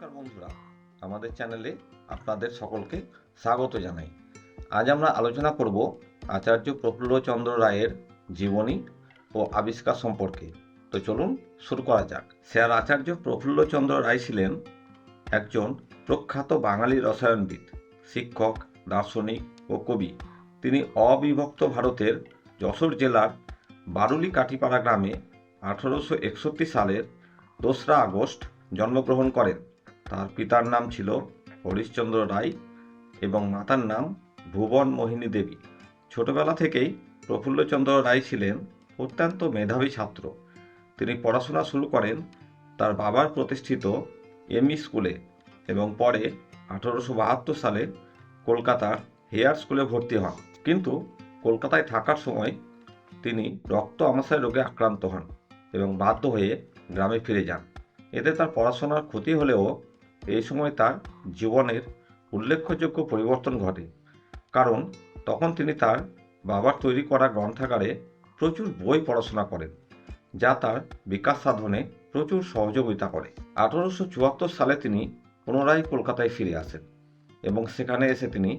নমস্কার বন্ধুরা, আমাদের চ্যানেলে আপনাদের সকলকে স্বাগত জানাই। আজ আমরা আলোচনা করব আচার্য প্রফুল্লচন্দ্র রায়ের জীবনী ও আবিষ্কার সম্পর্কে। তো চলুন শুরু করা যাক। স্যার আচার্য প্রফুল্লচন্দ্র রায় ছিলেন একজন প্রখ্যাত বাঙালি রসায়নবিদ, শিক্ষক, দার্শনিক ও কবি। তিনি অবিভক্ত ভারতের যশোর জেলার বারুলি কাটিপাড়া গ্রামে আঠারোশো একষট্টি সালের দোসরা আগস্ট জন্মগ্রহণ করেন। তার পিতার নাম ছিল হরিশ্চন্দ্র রায় এবং মাতার নাম ভুবন মোহিনী দেবী। ছোটবেলা থেকেই প্রফুল্লচন্দ্র রায় ছিলেন অত্যন্ত মেধাবী ছাত্র। তিনি পড়াশোনা শুরু করেন তার বাবার প্রতিষ্ঠিত এমই স্কুলে এবং পরে আঠারোশো বাহাত্তর সালে কলকাতার হেয়ার স্কুলে ভর্তি হন। কিন্তু কলকাতায় থাকার সময় তিনি রক্ত আমাশয় রোগে আক্রান্ত হন এবং বাধ্য হয়ে গ্রামে ফিরে যান। এতে তার পড়াশোনার ক্ষতি হলেও এই সময় তার জীবনের উল্লেখযোগ্য পরিবর্তন ঘটে। কারণ তখন তিনি তার বাবার তৈরি করা গ্রন্থাগারে প্রচুর বই পড়াশোনা করেন, যা তার বিকাশ সাধনে প্রচুর সহযোগিতা করে। আঠারোশো চুয়াত্তর সালে তিনি পুনরায় কলকাতায় ফিরে আসেন এবং সেখানে এসে তিনি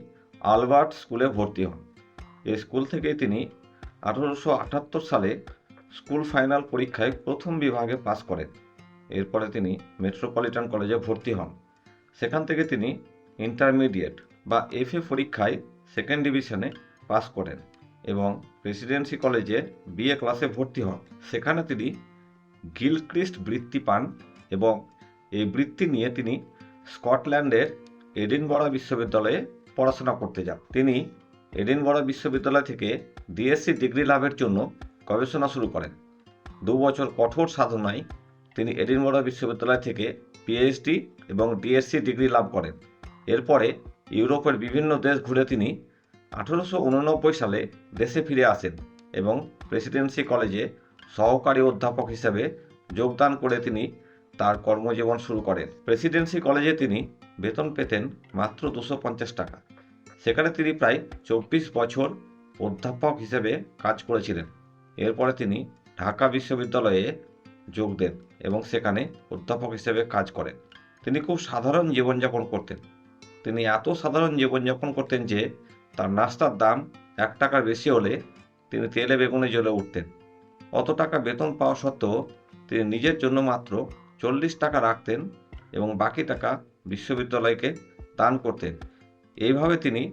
আলবার্ট স্কুলে ভর্তি হন। এই স্কুল থেকেই তিনি আঠারোশো আটাত্তর সালে স্কুল ফাইনাল পরীক্ষায় প্রথম বিভাগে পাশ করেন। এরপরে তিনি মেট্রোপলিটন কলেজে ভর্তি হন। সেখান থেকে তিনি ইন্টারমিডিয়েট বা এফএ পরীক্ষায় সেকেন্ড ডিভিশনে পাস করেন এবং প্রেসিডেন্সি কলেজে বিএ ক্লাসে ভর্তি হন। সেখানে তিনি গিলক্রিস্ট বৃত্তি পান এবং এই বৃত্তি নিয়ে তিনি স্কটল্যান্ডের এডিনবরা বিশ্ববিদ্যালয়ে পড়াশোনা করতে যান। তিনি এডিনবরা বিশ্ববিদ্যালয় থেকে ডিএসসি ডিগ্রি লাভের জন্য গবেষণা শুরু করেন। দু বছর কঠোর সাধনায় তিনি এডিনবরা বিশ্ববিদ্যালয় থেকে পিএইচডি এবং ডিএসসি ডিগ্রি লাভ করেন। এরপরে ইউরোপের বিভিন্ন দেশ ঘুরে তিনি আঠারোশো উননব্বই সালে দেশে ফিরে আসেন এবং প্রেসিডেন্সি কলেজে সহকারী অধ্যাপক হিসেবে যোগদান করে তিনি তার কর্মজীবন শুরু করেন। প্রেসিডেন্সি কলেজে তিনি বেতন পেতেন মাত্র দুশো পঞ্চাশ টাকা। সেখানে তিনি প্রায় চব্বিশ বছর অধ্যাপক হিসেবে কাজ করেছিলেন। এরপরে তিনি ঢাকা বিশ্ববিদ্যালয়ে যোগ দেন। এবং সেখানে অধ্যাপক হিসেবে কাজ করেন। তিনি খুব সাধারণ জীবনযাপন করতেন। তিনি এত সাধারণ জীবনযাপন করতেন যে তার নাস্তার দাম এক টাকার বেশি হলে তিনি তেলে বেগুনে জ্বলে উঠতেন। অত টাকা বেতন পাওয়া সত্ত্বেও তিনি নিজের জন্য মাত্র চল্লিশ টাকা রাখতেন এবং বাকি টাকা বিশ্ববিদ্যালয়কে দান করতেন। এইভাবে তিনি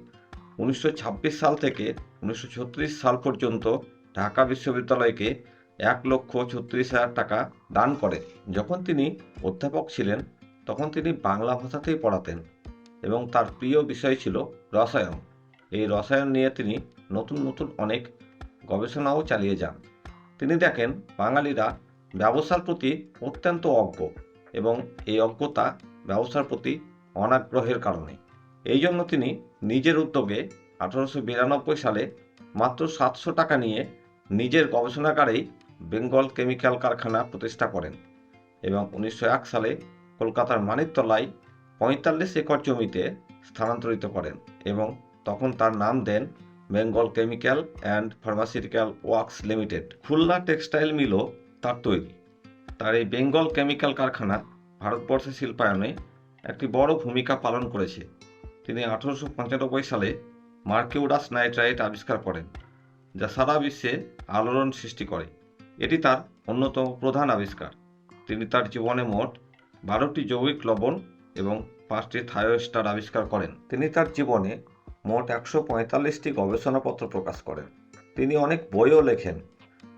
উনিশশো ছাব্বিশ সাল থেকে উনিশশো ছত্রিশ সাল পর্যন্ত ঢাকা বিশ্ববিদ্যালয়কে এক লক্ষ ছত্রিশ হাজার টাকা দান করেন যখন তিনি অধ্যাপক ছিলেন, তখন তিনি বাংলা ভাষাতেই পড়াতেন এবং তার প্রিয় বিষয় ছিল রসায়ন। এই রসায়ন নিয়ে তিনি নতুন নতুন অনেক গবেষণাও চালিয়ে যান। তিনি দেখেন, বাঙালিরা ব্যবসার প্রতি অত্যন্ত অজ্ঞ এবং এই অজ্ঞতা ব্যবসার প্রতি অনাগ্রহের কারণে। এই জন্য তিনি নিজের উদ্যোগে আঠারোশো বিরানব্বই সালে মাত্র সাতশো টাকা নিয়ে নিজের গবেষণাগারেই বেঙ্গল কেমিক্যাল কারখানা প্রতিষ্ঠা করেন এবং উনিশশো এক সালে কলকাতার মানিকতলায় পঁয়তাল্লিশ একর জমিতে স্থানান্তরিত করেন এবং তখন তার নাম দেন Bengal Chemical and Pharmaceutical Works Limited. Khulna textile মিলও তার তৈরি। তার এই বেঙ্গল কেমিক্যাল কারখানা ভারতবর্ষের শিল্পায়নে একটি বড় ভূমিকা পালন করেছে। তিনি আঠারোশো পঁচানব্বই সালে মার্কিউডাস নাইট্রাইট আবিষ্কার করেন, যা সারা বিশ্বে আলোড়ন সৃষ্টি করে। এটি তার অন্যতম প্রধান আবিষ্কার। তিনি তার জীবনে মোট বারোটি যৌগিক লবণ এবং পাঁচটি থায়োস্টার আবিষ্কার করেন। তিনি তার জীবনে মোট একশো পঁয়তাল্লিশটি গবেষণাপত্র প্রকাশ করেন। তিনি অনেক বইও লেখেন।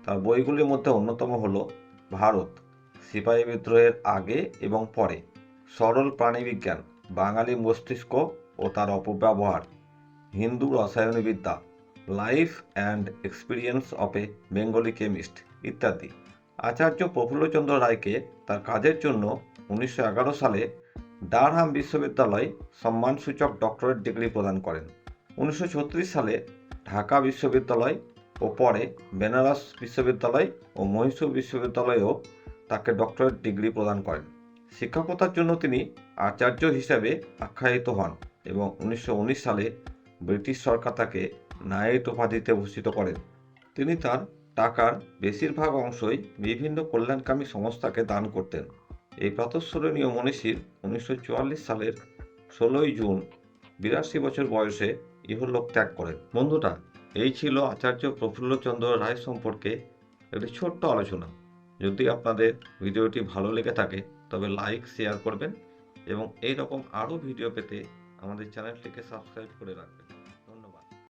তার বইগুলির মধ্যে অন্যতম হল ভারত, সিপাহী বিদ্রোহের আগে এবং পরে, সরল প্রাণীবিজ্ঞান, বাঙালি মস্তিষ্ক ও তার অপব্যবহার, Hindu রসায়নবিদ্যা, life and experience of a Bengali chemist. ইত্যাদি। আচার্য প্রফুল্লচন্দ্র রায়কে তার কাজের জন্য উনিশশো এগারো সালে ডারহাম বিশ্ববিদ্যালয় সম্মানসূচক ডক্টরেট ডিগ্রি প্রদান করেন। উনিশশো ছত্রিশ সালে ঢাকা বিশ্ববিদ্যালয় ও পরে বেনারস বিশ্ববিদ্যালয় ও মহীশূর বিশ্ববিদ্যালয়েও তাকে ডক্টরেট ডিগ্রি প্রদান করেন। শিক্ষকতার জন্য তিনি আচার্য হিসাবে আখ্যায়িত হন এবং উনিশশো উনিশ সালে ব্রিটিশ সরকার তাকে নাইট উপাধিতে ভূষিত করেন। তিনি তার টাকার বেশিরভাগ অংশই বিভিন্ন কল্যাণকামী সংস্থাকে দান করতেন। এই প্রাতঃস্মরণীয় মনীষীর উনিশশো চুয়াল্লিশ সালের ষোলোই জুন বিরাশি বছর বয়সে ইহলোক ত্যাগ করেন। বন্ধুটা এই ছিল আচার্য প্রফুল্লচন্দ্র রায় সম্পর্কে একটি ছোট্ট আলোচনা। যদি আপনাদের ভিডিওটি ভালো লেগে থাকে, তবে লাইক, শেয়ার করবেন এবং এই রকম আরও ভিডিও পেতে আমাদের চ্যানেলটিকে সাবস্ক্রাইব করে রাখবেন।